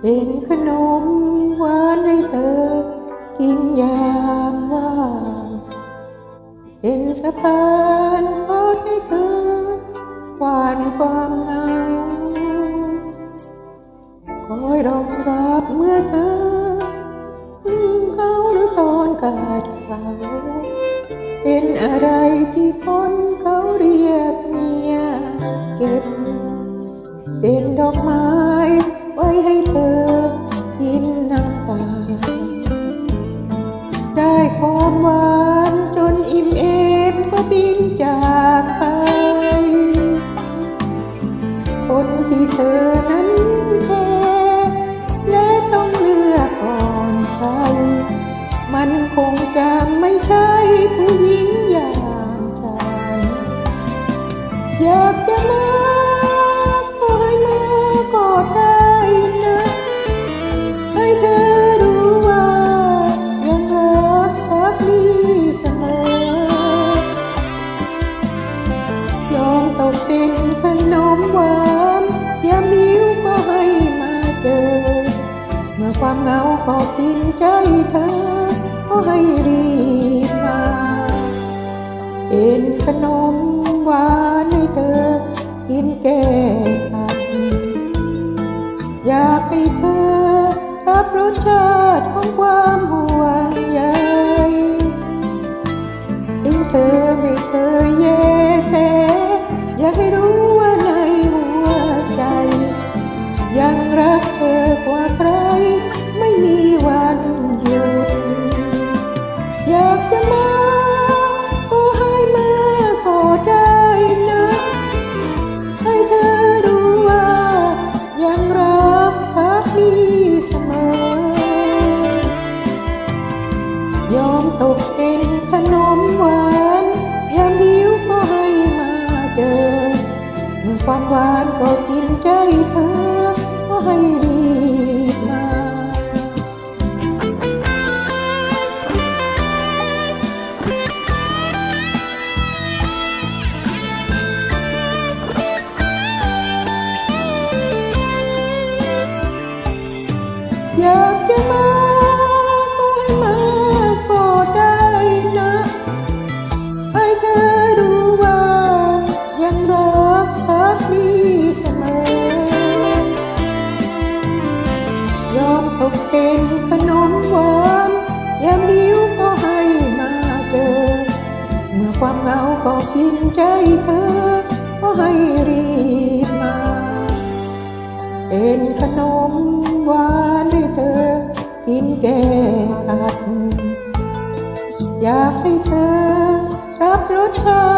เป็นขนมหวานให้เธอ กินยามว่างเป็นสะพานทอดให้เธอหวานความเหงาคอยรองรับเมื่อเธอเขาหรือตอนกาดเขาเป็นอะไรที่คนเเป็นดอกไม้ ไว้ให้เธอกินน้ำตา ได้ความหวานจนอิ่มเอมก็บินจากไป คนที่เธอนั้นแท้และต้องเลือกก่อนใครมันคงจะไม่ใช่ผู้หญิง เจอ เมื่อความเหงาก็กินใจเธอก็ให้รีบมา เป็นขนมหวานให้เธอ กินแก้ขัดอยากให้เธอรับรสชาติของความห่วงใยถึงเธอไม่เคยแยแสอยากให้รู้ ม่มีวันหยุดอยากจะมาก็ให้มาก็ได้นะ ให้เธอรู้ว่ายังรักพักดีเสมอยอมตกเป็นขนมหวานยามหิวก็ให้มาเจอเมื่อความหวานก็กิน กเป็นขนมหวานยามหิวก็ให้มาเจอ เมื่อความเหงาก็กินใจเธอ ก็ให้รีบมา เป็นขนมหวานให้เธอ กินแก้ขัดอยากให้เธอรับรสชาติ